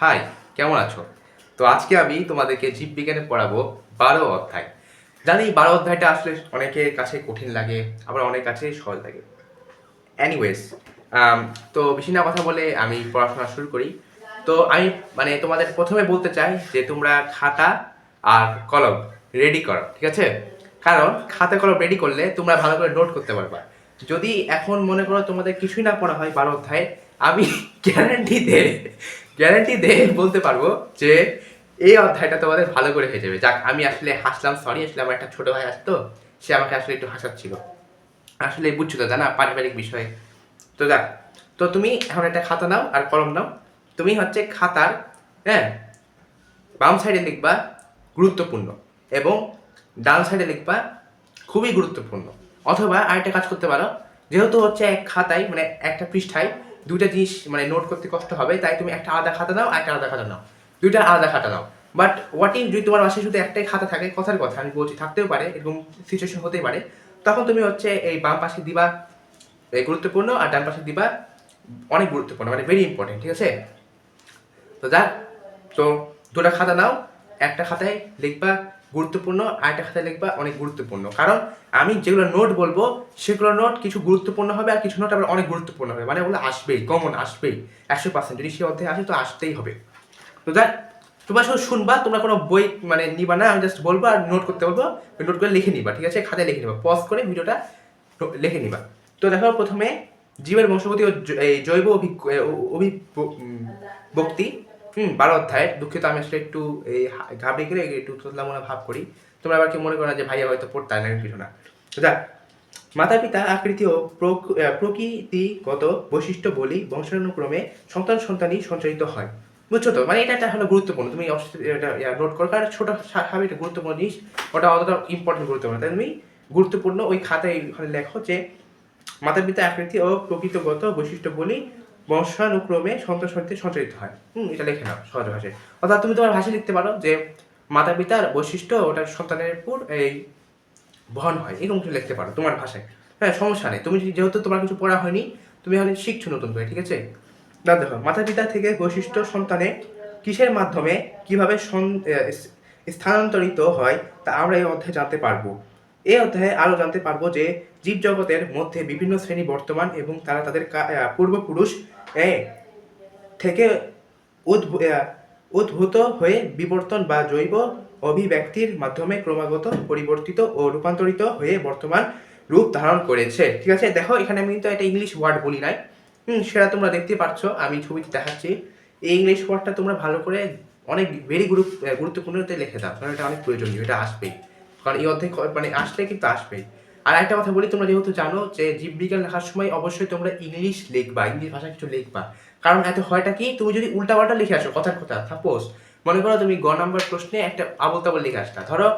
High কেমন আছো? তো আজকে আমি তোমাদেরকে জীববিজ্ঞানে পড়াবো বারো অধ্যায়। জানি বারো অধ্যায়টা আসলে অনেকের কাছে কঠিন লাগে, আবার অনেক কাছে সহজ লাগে। অ্যানিওয়েজ তো বেশি না কথা বলে আমি পড়াশোনা শুরু করি। তো আমি মানে তোমাদের প্রথমে বলতে চাই যে তোমরা খাতা আর কলম রেডি করো, ঠিক আছে? কারণ খাতা কলম রেডি করলে তোমরা ভালো করে নোট করতে পারবা। যদি এখন মনে করো তোমাদের কিছুই না পড়া হয় বারো অধ্যায়, আমি গ্যারান্টি দে গ্যারান্টি দে, বলতে পারব যে এই অধ্যায়টা তোমাদের ভালো করে হয়ে যাবে। যাক, আমি আসলে হাসলাম সরি আসলে আমার একটা ছোট ভাই আসতো, সে আমাকে আসলে একটু হাসাচ্ছিল। আসলে বুঝছ তো, জানা? পারিবারিক বিষয়ে। তো দেখ তো তুমি এখন একটা খাতা নাও আর কলম নাও। তুমি হচ্ছে খাতার হ্যাঁ বাম সাইডে লিখবা গুরুত্বপূর্ণ এবং ডান সাইডে লিখবা খুবই গুরুত্বপূর্ণ। অথবা আরেকটা কাজ করতে পারো, যেহেতু হচ্ছে এক খাতায় মানে একটা পৃষ্ঠায় দুইটা জিনিস মানে নোট করতে কষ্ট হবে, তাই তুমি একটা আলাদা খাতা আর একটা আলাদা খাতা নাও। দুইটা আলাদা খাতা নাও বাট হোয়াট ইফ যদি তোমার বাসায় শুধু একটাই খাতা থাকে, কথার কথা, আমি বলছি থাকতেও পারে, এরকম সিচুয়েশন হতেই পারে, তখন তুমি হচ্ছে এই বাম পাশে দিবা গুরুত্বপূর্ণ আর ডান পাশে দিবা অনেক গুরুত্বপূর্ণ মানে ভেরি ইম্পর্টেন্ট ঠিক আছে? তো যাক, তো দুটা খাতা নাও, একটা খাতায় লিখবা গুরুত্বপূর্ণ আর একটা খাতায় লিখবা অনেক গুরুত্বপূর্ণ। কারণ আমি যেগুলো নোট বলব সেগুলো নোট কিছু গুরুত্বপূর্ণ হবে আর কিছু নোট আবার অনেক গুরুত্বপূর্ণ হবে। মানে ওগুলো আসবেই কমন আসবেই। একশো পার্সেন্ট যদি সে অধ্যায়ে আসে তো আসতেই হবে। তো যাক তোমরা শুধু শুনবা তোমরা কোনো বই মানে নিবা না আমি জাস্ট বলব আর নোট করতে বলব নোট করে লিখে নিবা ঠিক আছে? খাতায় লিখে নিবা। পজ করে ভিডিওটা লিখে নিবা। তো দেখো প্রথমে জীবের বংশগতি ও জৈব অভিজ্ঞ জৈব অভিব্যক্তি হুম। বারো অধ্যায় দুঃখিত, আমি আসলে একটু এই ঘাবড়ে গেলে একটু তোতলা মনে ভাব করি। তোমরা আবার কি মনে করো না যে ভাইয়া হয়তো পড়তে না কিছু না? যাক মাতা পিতা আকৃতি ও প্রকৃতিগত বৈশিষ্ট্য বলি বংশানুক্রমে সন্তান সন্তানই সঞ্চারিত হয়। বুঝছ তো? মানে এটা একটা হলো গুরুত্বপূর্ণ। তুমি এটা নোট করো, কারণ ছোট স্বাভাবিক একটা গুরুত্বপূর্ণ জিনিস, ওটা অতটা ইম্পর্টেন্ট গুরুত্বপূর্ণ তাই তুমি গুরুত্বপূর্ণ ওই খাতায় লেখো যে মাতা পিতা আকৃতি ও প্রকৃতিগত বৈশিষ্ট্য বলি বংশানুক্রমে সন্তান সন্তান সঞ্চারিত হয়। হুম, এটা লেখে নাও সহজ ভাষায়। অর্থাৎ তুমি তোমার ভাষায় লিখতে পারো যে মাতা পিতার বৈশিষ্ট্য ওটা সন্তানের উপর এই বহন হয় এরকম কিছু লিখতে পারো তোমার ভাষায়। হ্যাঁ সমস্যা নেই। তুমি যেহেতু তোমার কিছু পড়া হয়নি, তুমি এখন শিখছো নতুন করে, ঠিক আছে? না, দেখো মাতা পিতা থেকে বৈশিষ্ট্য সন্তানে কিসের মাধ্যমে কীভাবে স্থানান্তরিত হয় তা আমরা এই অধ্যায়ে জানতে পারব। এই অধ্যায়ে আরও জানতে পারব যে জীবজগতের মধ্যে বিভিন্ন শ্রেণি বর্তমান এবং তারা তাদের পূর্বপুরুষ এ, থেকে উদ্ভ- উদ্ভূত হয়ে বিবর্তন বা জৈব অভিব্যক্তির মাধ্যমে ক্রমাগত পরিবর্তিত ও রূপান্তরিত হয়ে বর্তমান রূপ ধারণ করেছে। ঠিক আছে? দেখো এখানে আমি কিন্তু একটা ইংলিশ ওয়ার্ড বলি নাই। হুম সেটা তোমরা দেখতে পাচ্ছ। আমি ছবিতে দেখাচ্ছি। এই ইংলিশ ওয়ার্ডটা তোমরা ভালো করে অনেক ভেরি গুরু গুরুত্বপূর্ণতে লিখে দাও। কারণ এটা অনেক প্রয়োজনীয়। এটা আসবেই। কারণ এই অধ্যায় মানে আসলে কিন্তু আসবেই। আর একটা কথা বলি, তোমরা যেহেতু জানো যে জীববিজ্ঞান লেখার সময় অবশ্যই তোমরা ইংলিশ লিখবা, ইংলিশ ভাষা কিছু লিখবা। কারণ এত হয়টা কি, তুমি যদি উল্টাপাল্টা লিখে আসো, কথার কথা সাপোজ মনে করো তুমি গ নাম্বার প্রশ্নে একটা আবল তাবল লিখে আসলা ধরো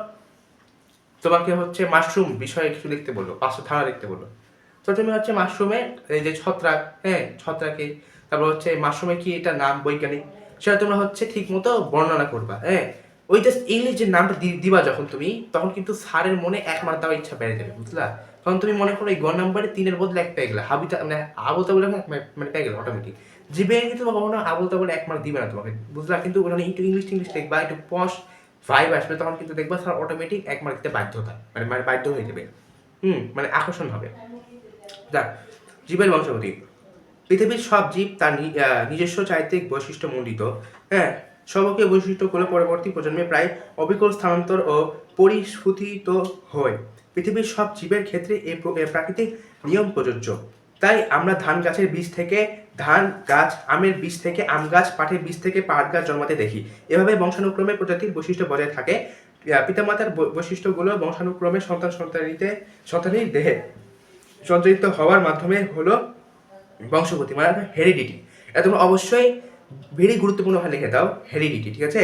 তোমাকে হচ্ছে মাশরুম বিষয়ে কিছু লিখতে বলল পাঁচশো ধারা লিখতে বলল। তো তুমি হচ্ছে মাশরুমে এই যে ছত্রাক হ্যাঁ ছত্রাকে, তারপর হচ্ছে মাশরুমে কি এটা নাম বৈজ্ঞানিক, সেটা তোমরা হচ্ছে ঠিক মতো বর্ণনা করবা হ্যাঁ। ওই জাস্ট ইংলিশ যে নামটা দিবা যখন তুমি, তখন কিন্তু স্যারের মনে এক মার্ক দেওয়ার ইচ্ছা বেড়ে যাবে, বুঝলা? তখন তুমি মনে করো এই গ নাম্বারে তিনের বদলে এক পেয়ে গেলে হাবিটা মানে আবল তাবলে এক মানে পেয়ে গেলে অটোমেটিক জিবে কিন্তু তোমাকে কখনো আবল তাবলে এক মার্ক দিবে না তোমাকে, বুঝলা? কিন্তু ওখানে একটু ইংলিশ টিংলিশ লিখবা, একটু পশ ভাইব আসবে, তখন কিন্তু দেখবা স্যার অটোমেটিক এক মার্ক দিতে বাধ্যতা মানে মানে বাধ্য হয়ে যাবে। হুম মানে আকর্ষণ হবে। যাক, জীবের বংশগতি। পৃথিবীর সব জীব তার নিজস্ব চারিত্রিক বৈশিষ্ট্য মণ্ডিত হ্যাঁ? সবকে বৈশিষ্ট্যগুলো পরবর্তী প্রজন্মে প্রায় অবিকল স্থানান্তর ও পরিস্ফুটিত হয়। পৃথিবীর সব জীবের ক্ষেত্রে এই প্রাকৃতিক নিয়ম প্রযোজ্য। তাই আমরা ধান গাছের বীজ থেকে ধান, গাছ, আমের বীজ থেকে আম গাছ, পাটের বীজ থেকে পাট গাছ জন্মাতে দেখি। এভাবে বংশানুক্রমে প্রজাতির বৈশিষ্ট্য বজায় থাকে। পিতামাতার বৈশিষ্ট্যগুলো বংশানুক্রমে সন্তান সন্তানিতে, সন্তানের দেহে সঞ্চারিত হওয়ার মাধ্যমে হলো বংশগতি মানে হেরিডিটি তোমরা অবশ্যই ভেরি গুরুত্বপূর্ণভাবে লিখে দাও হেরিডিটি ঠিক আছে?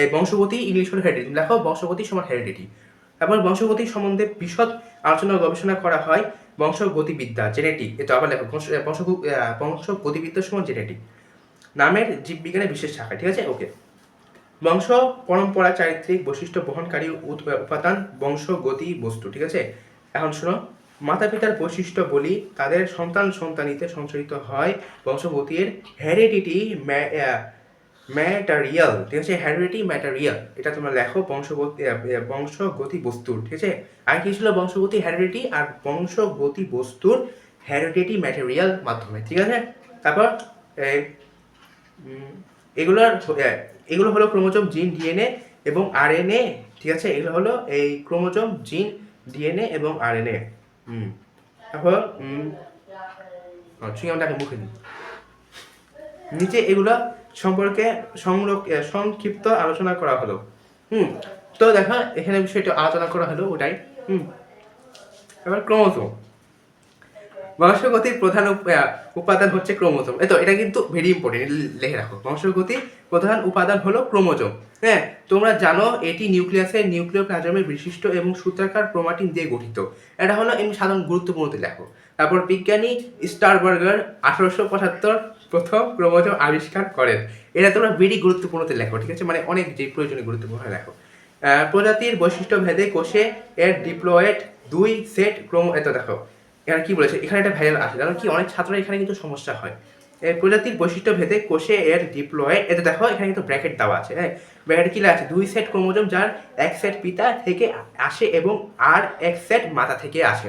এই বংশগতি ইংলিশ হলো হেরিডিটি লেখো বংশগতি সমান হেরিডিটি তারপর বংশগতি সম্বন্ধে বিশদ আলোচনা গবেষণা করা হয় বংশগতিবিদ্যা জেনেটিক এটা আবার লেখো, বংশ বংশ বংশগতিবিদ্যা সমান জেনেটিক নামের জীববিজ্ঞানের বিশেষ শাখা, ঠিক আছে? ওকে বংশ, পরম্পরা, চারিত্রিক বৈশিষ্ট্য বহনকারী উপাদান বংশ গতি বস্তু, ঠিক আছে? এখন শোনো। মাতা পিতার বৈশিষ্ট্য বলি, তাদের সন্তান সন্তানিতে সঞ্চারিত হয় বংশগতির হেরিডিটি ম্যাটারিয়াল ঠিক আছে? হ্যারিডিটি ম্যাটারিয়াল এটা তোমরা লেখো বংশগতি বংশগতি বস্তুর, ঠিক আছে? আর কি ছিল বংশগতি? হ্যারিডিটি আর বংশগতি বস্তুর হ্যারিডিটি ম্যাটেরিয়াল মাধ্যমে, ঠিক আছে? তারপর এগুলোর এগুলো হলো ক্রোমোজোম, জিন, ডিএনএ এবং আরএনএ, ঠিক আছে? এগুলো হলো এই ক্রোমোজোম, জিন, ডিএনএ এবং আরএনএ। হুম তারপর উম, ও, চুইংগামটাকে মুখে দিই। নিচে এগুলো সম্পর্কে সংরক- সংক্ষিপ্ত আলোচনা করা হলো। হুম তো দেখো এখানে বিষয়টা আলোচনা করা হলো ওটাই। হুম এবার ক্রোমোজোম। বংশগতির প্রধান উপাদান হচ্ছে ক্রোমোজোম। এই তো, এটা কিন্তু ভেরি ইম্পর্টেন্ট লিখে রাখো। বংশগতির প্রধান উপাদান হলো ক্রোমোজোম। হ্যাঁ তোমরা জানো এটি নিউক্লিয়াসের নিউক্লিওপ্লাজমের বিশিষ্ট এবং সূত্রাকার ক্রোমাটিন দিয়ে গঠিত। এটা হলো এমনি সাধারণ গুরুত্বপূর্ণ লেখো। তারপর বিজ্ঞানী স্টারবার্গার আঠারোশো পঁচাত্তর প্রথম ক্রোমোজোম আবিষ্কার করেন। এটা তোমরা ভেরি গুরুত্বপূর্ণতে লেখো, ঠিক আছে? মানে অনেক যে প্রয়োজনীয় গুরুত্বপূর্ণ লেখো। প্রজাতির বৈশিষ্ট্য ভেদে কোষে এর ডিপ্লয়েড দুই সেট ক্রোমো এত দেখো। এখানে কি বলেছে? এখানে একটা ভ্যারিয়েল আছে কারণ কি? অনেক ছাত্র এখানে কিন্তু সমস্যা হয়। প্রজাতির বৈশিষ্ট্য ভেদে কোষে এর ডিপ্লয়েড এটা দেখো, এখানে কিন্তু ব্র্যাকেট দেওয়া আছে হ্যাঁ? ব্র্যাকেট কি আছে? দুই সেট ক্রোমোজোম যার এক সেট পিতা থেকে আসে এবং আর এক সেট মাতা থেকে আসে।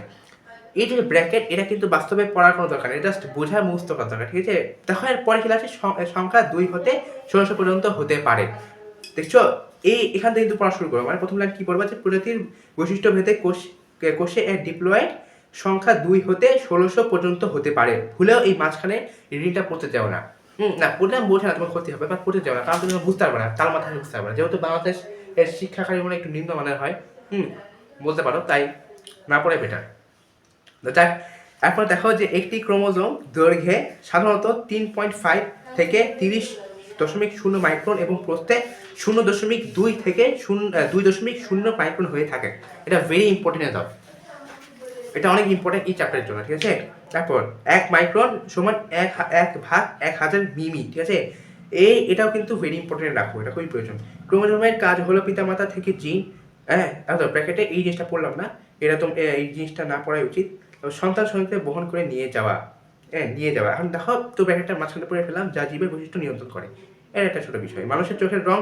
এই যে ব্র্যাকেট এটা কিন্তু বাস্তবে পড়ার কোনো দরকার নেই। জাস্ট বোঝা মুস্ত করার দরকার, ঠিক আছে? দেখো এর পরে কি আছে? সংখ্যা দুই হতে ষোলোশো পর্যন্ত হতে পারে। দেখছ? এই, এখান থেকে কিন্তু পড়া শুরু করো। মানে প্রথম লাইন কি পড়বা যে প্রজাতির বৈশিষ্ট্য ভেদে কোষ কোষে এর ডিপ্লয়েড সংখ্যা দুই হতে ষোলোশো পর্যন্ত হতে পারে। ভুলেও এই মাঝখানে ঋণটা পড়তে যাও না। না, পড়লে আমি বলছি না তোমার ক্ষতি হবে, বা পড়তে যাও না কারণ তুমি বুঝতে পারবে না, তার মাথায় বুঝতে পারবে না। যেহেতু বাংলাদেশ এর শিক্ষা কারিগরি একটু নিম্নমানের হয়, হুম, বলতে পারো, তাই না পড়ে বেটার যাক এরপর দেখো যে একটি ক্রোমোজোম দৈর্ঘ্যে সাধারণত তিন পয়েন্ট ফাইভ থেকে তিরিশ দশমিক শূন্য মাইক্রন এবং প্রস্থে শূন্য দশমিক দুই থেকে শূন্য দুই দশমিক শূন্য মাইক্রন হয়ে থাকে। এটা ভেরি ইম্পর্টেন্ট দাও। এটা অনেক ইম্পর্টেন্ট এই চ্যাপ্টারের জন্য, ঠিক আছে? তারপর এক মাইক্রন সমান এক এক ভাগ এক হাজার মিমি, ঠিক আছে? এই, এটাও কিন্তু ভেরি ইম্পর্টেন্ট রাখো এটা খুবই প্রয়োজন। ক্রোমোজোমের কাজ হলো পিতামাতা থেকে জিন হ্যাঁ ব্র্যাকেটে এই জিনিসটা পড়লাম না, এটা তো এই জিনিসটা না পড়াই উচিত। সন্তান সঙ্গে বহন করে নিয়ে যাওয়া হ্যাঁ নিয়ে যাওয়া। এখন দেখো, তো ব্র্যাকেটটা মাঝখানে পড়ে ফেলাম যা জীবের বৈশিষ্ট্য নিয়ন্ত্রণ করে। এটা একটা ছোট বিষয়। মানুষের চোখের রং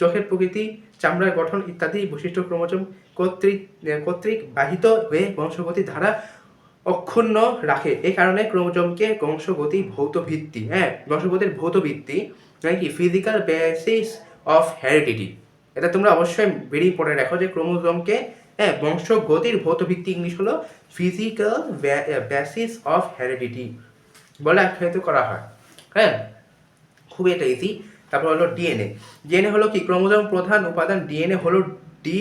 চোখের প্রকৃতি, চামড়ার গঠন ইত্যাদি বৈশিষ্ট্য ক্রোমোজোম কর্তৃক কর্তৃক বাহিত হয়ে বংশগতি ধারা অক্ষুণ্ণ রাখে। এই কারণে ক্রোমোজোমকে বংশগতি ভৌত ভিত্তি হ্যাঁ বংশগতির ভৌত ভিত্তি নাকি ফিজিক্যাল বেসিস অফ হেরিডিটি এটা তোমরা অবশ্যই বেরিয়ে পড়ে রাখো যে ক্রোমোজোমকে হ্যাঁ বংশগতির ভৌত ভিত্তি ইংলিশ হলো ফিজিক্যাল বেসিস অফ হেরিডিটি বলে আখ্যায়িত করা হয়। হ্যাঁ খুবই এটা ইজি তারপর হলো ডিএনএ ডিএনএ হলো কি? ক্রোমোজোম প্রধান উপাদান ডিএনএ হলো ডি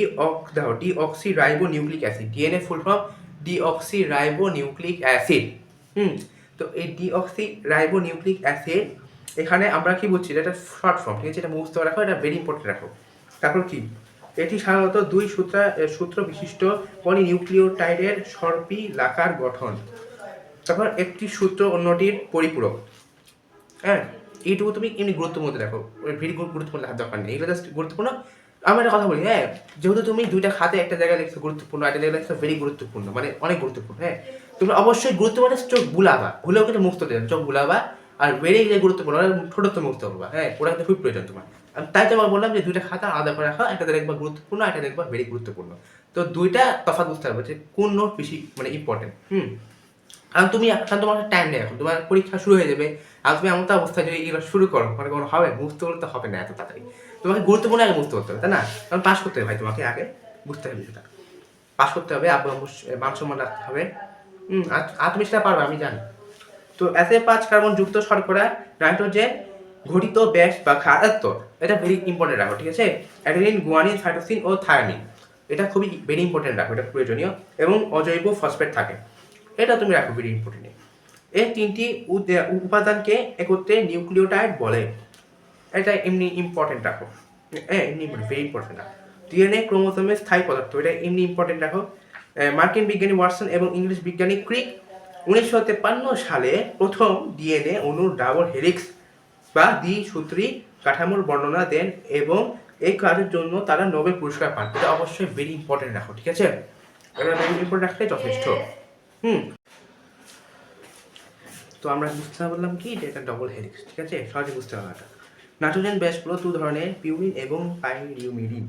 দেখো deoxyribonucleic acid DNA full form deoxyribonucleic acid. হুম, তো এই D oxy ribo nucleic acid, এখানে আমরা কি বলছি এটা শর্ট ফর্ম, ঠিক আছে? এটা মুখস্থ রাখো, এটা ভেরি ইম্পর্টেন্ট রাখো। তারপর কি? এটি সাধারণত দুই সূত্র সূত্র বিশিষ্ট পলিনিউক্লিওটাইডের সর্পিলাকার গঠন। তারপর একটি সূত্র অন্যটির পরিপূরক। হ্যাঁ এইটুকু তুমি এমনি গুরুত্বপূর্ণ দেখো ভেরি গুরুত্বপূর্ণ দেখার দরকার নেই। এগুলো জাস্ট গুরুত্বপূর্ণ। আমি একটা কথা বলি হ্যাঁ যেহেতু তুমি দুইটা খাতে একটা জায়গায় লিখছো গুরুত্বপূর্ণ, একটা জায়গায় লিখছো ভেরি গুরুত্বপূর্ণ মানে অনেক গুরুত্বপূর্ণ হ্যাঁ। তুমি অবশ্যই গুরুত্বপূর্ণ চোখ বুলাবা, ভুলেও কিন্তু মুক্ত দেবে চোখ বুলাবা আর ভেরি গুরুত্বপূর্ণ ছোট তো মুক্ত করবা হ্যাঁ ওটা কিন্তু খুব প্রয়োজন তোমার। তাই তোমার বললাম যে দুইটা খাতা আলাদা করে রাখা, একটা দেখবা গুরুত্বপূর্ণ, একটা দেখবা ভেরি গুরুত্বপূর্ণ। তো দুইটা তফাৎ বুঝতে পারবে যে কোন নোট বেশি মানে ইম্পর্টেন্ট হুম। কারণ তুমি এখন তোমার টাইম নেই এখন। তোমার পরীক্ষা শুরু হয়ে যাবে। আর তুমি এমন অবস্থা যদি এগুলো শুরু করো মানে কোনো হবে মুক্ত করলে তো হবে না এত তাড়াতাড়ি। তোমাকে গুরুত্বপূর্ণ আগে মুক্ত করতে হবে, তাই না? কারণ পাস করতে হবে ভাই, তোমাকে আগে বুঝতে হবে সেটা পাস করতে হবে আব্বু আম্মুর মান সম্মান রাখতে হবে। হুম, আর তুমি সেটা পারবে, আমি জানি। তো এতে পাঁচ কার্বন যুক্ত শর্করা নাইট্রোজেন ঘটিত ব্যাস বা খাদ্য এটা ভেরি ইম্পর্টেন্ট রাখো, ঠিক আছে? অ্যাডেনিন গুয়ানিন সাইটোসিন ও থায়ামিন এটা খুবই ভেরি ইম্পর্টেন্ট রাখো, এটা প্রয়োজনীয়। এবং অজৈব ফসফেট থাকে। এটা তুমি রাখো ভেরি ইম্পর্টেন্ট এই তিনটি উপাদানকে একত্রে নিউক্লিওটাইড বলে। এটা এমনি ইম্পর্টেন্ট রাখো। হ্যাঁ এমনি ভেরি ইম্পর্টেন্ট রাখো। ডিএনএ ক্রোমোসোমের স্থায়ী পদার্থ, এটা এমনি ইম্পর্টেন্ট রাখো। মার্কিন বিজ্ঞানী ওয়াটসন এবং ইংলিশ বিজ্ঞানী ক্রিক উনিশশো তেপান্ন সালে প্রথম ডিএনএ অণুর ডাবল হেলিক্স বা দ্বিসূত্রী কাঠামোর বর্ণনা দেন এবং এই কাজের জন্য তারা নোবেল পুরস্কার পান। এটা অবশ্যই ভেরি ইম্পর্টেন্ট রাখো, ঠিক আছে? এটা ভেরি ইম্পর্টেন্ট রাখলে যথেষ্ট। হুম। তো আমরা বুঝতে বললাম কি যে এটা ডবল হেলিক্স ঠিক আছে? সহজে বুঝতে হবে এটা। নাইট্রোজেন ব্যাস হলো দু ধরনের, পিউরিন এবং পাইরিউমিরিন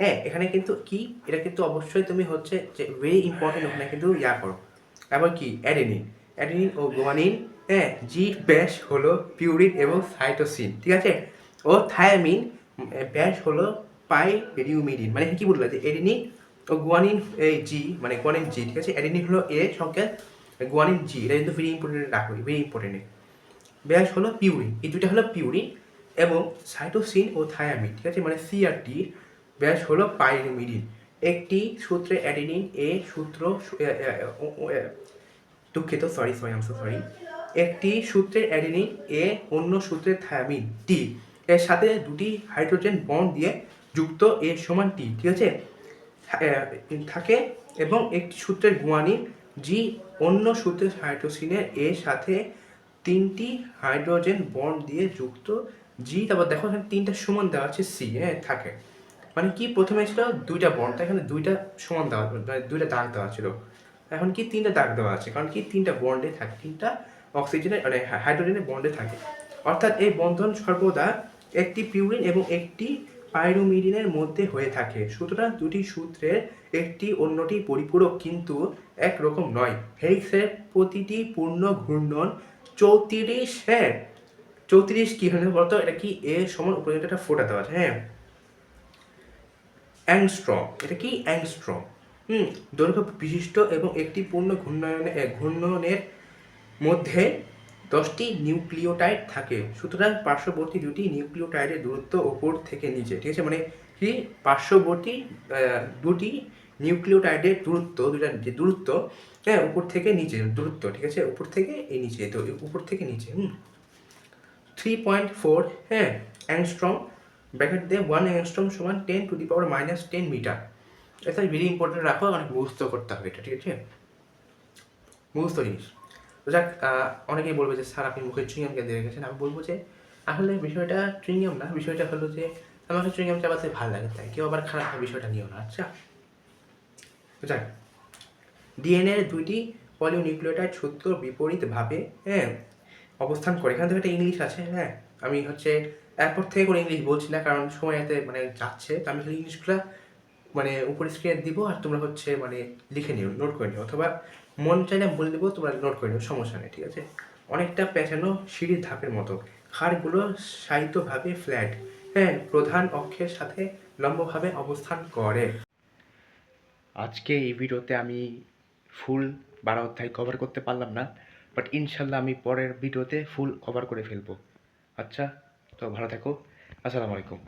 হ্যাঁ এখানে কিন্তু কি? এটা কিন্তু অবশ্যই তুমি হচ্ছে যে ভেরি ইম্পর্টেন্ট ওখানে কিন্তু ইয়া করো। তারপর কি? অ্যাডেনিন অ্যাডেনিন ও গোয়ানিন হ্যাঁ জি ব্যাস হলো পিউরিন এবং সাইটোসিন ঠিক আছে? ও থায়ামিন ব্যাস হলো পাইরিউমিরিন মানে কি বলল? যে অ্যাডেনিন ও গুয়ানিন এই জি মানে গুয়ানিন জি ঠিক আছে? অ্যাডেনিন হলো এ সংকেত গুয়ানিন জি এটা কিন্তু ভেরি ইম্পর্টেন্ট রাখো ভেরি ইম্পর্টেন্ট ব্যাস হলো পিউরিন এই দুইটা হলো পিউরিন এবং সাইটোসিন ও থায়ামিন ঠিক আছে? মানে সিআরটি ব্যাস হলো পাইরিমিডিন একটি সূত্রে অ্যাডিনিন এ সূত্র দুঃখিত সরি সরি আম সরি একটি সূত্রের অ্যাডিনিন এ অন্য সূত্রের থায়ামিন টি এর সাথে দুটি হাইড্রোজেন বন্ড দিয়ে যুক্ত এ সমান টি ঠিক আছে? থাকে এবং একটি সূত্রের গুয়ানিন জি অন্য সূত্রের হাইড্রোসিনের এর সাথে তিনটি হাইড্রোজেন বন্ড দিয়ে যুক্ত, জি, তারপর দেখো এখানে তিনটা সমান দেওয়া আছে সি হ্যাঁ থাকে। মানে কি প্রথমে ছিল? দুইটা বন্ড, এখানে দুইটা সমান দেওয়া মানে দুইটা দাগ দেওয়া ছিল। এখন কি তিনটা দাগ দেওয়া আছে? কারণ কি তিনটা বন্ডে থাকে, তিনটা অক্সিজেনের মানে হাইড্রোজেনের বন্ডে থাকে। অর্থাৎ এই বন্ধন সর্বদা একটি পিউরিন এবং একটি পাইরোমিডিনের মধ্যে হয়ে থাকে। সুতরাং দুটি সূত্রের একটি অন্যটি পরিপূরক কিন্তু একরকম নয়। হেলিক্সের প্রতিটি পূর্ণ ঘূর্ণন চৌত্রিশ হ্যাঁ চৌত্রিশ কি হলে বলতো? এটা কি এ সমান উপরে একটা ফোটা দেওয়া আছে হ্যাঁ। অ্যাংস্ট্রম, এটা কি অ্যাংস্ট্রম? হুম, দৈর্ঘ্য বিশিষ্ট এবং একটি পূর্ণ ঘূর্ণয়নে, ঘূর্ণনের মধ্যে দশটি নিউক্লিওটাইড থাকে। সুতরাং পার্শ্ববর্তী দুটি নিউক্লিওটাইডের দূরত্ব ওপর থেকে নিচে, ঠিক আছে? মানে কি? পার্শ্ববর্তী দুটি নিউক্লিওটাইডের দূরত্ব দুটা যে দূরত্ব হ্যাঁ উপর থেকে নিচে, দূরত্ব, ঠিক আছে? উপর থেকে এই নিচে, তো উপর থেকে নিচে, হুম? থ্রি পয়েন্ট ফোর হ্যাঁ অ্যাংস্ট্রম, ব্র্যাকেট দিয়ে ওয়ান অ্যাংস্ট্রম সমান ten to the power minus ten metre. এটা ভেরি ইম্পর্টেন্ট রাখো অনেক মুখস্থ করতে হবে এটা, ঠিক আছে? মুখস্থ জিনিস। তো যাক অনেকেই বলবে যে, স্যার, আপনি মুখে চুইংগাম কেন দিয়ে রেখেছেন আমি বলব যে, আসলে বিষয়টা চুইংগাম না, বিষয়টা হলো যে, আমাকে চুইংগাম চাপাতে ভালো লাগে তাই। কেউ আবার খারাপ বিষয়টা নিও না। আচ্ছা? যাক, ডিএনএ দুইটি পলিনিউক্লিওটাইড সূত্র বিপরীতভাবে হ্যাঁ অবস্থান করে। এখান থেকে একটা ইংলিশ আছে হ্যাঁ আমি হচ্ছে এরপর থেকে কোনো ইংলিশ বলছি না, কারণ সময় এতে মানে যাচ্ছে। তো আমি ইংলিশগুলো মানে উপরে স্ক্রিনে দিব আর তোমরা হচ্ছে মানে লিখে নিও নোট করে নিও অথবা মন চাইলে বলে দেবো তোমরা নোট করে নিও, সমস্যা নেই, ঠিক আছে? অনেকটা পেঁচানো সিঁড়ির ধাপের মতো। খাড়গুলো সাহিত্যভাবে ফ্ল্যাট হ্যাঁ প্রধান অক্ষের সাথে লম্বভাবে অবস্থান করে। আজকে এই ভিডিওতে আমি ফুল বারো অধ্যায় কভার করতে পারলাম না বাট ইনশাল্লাহ আমি পরের ভিডিওতে ফুল কভার করে ফেলব। আচ্ছা তো ভালো থাকো, আসসালামু আলাইকুম।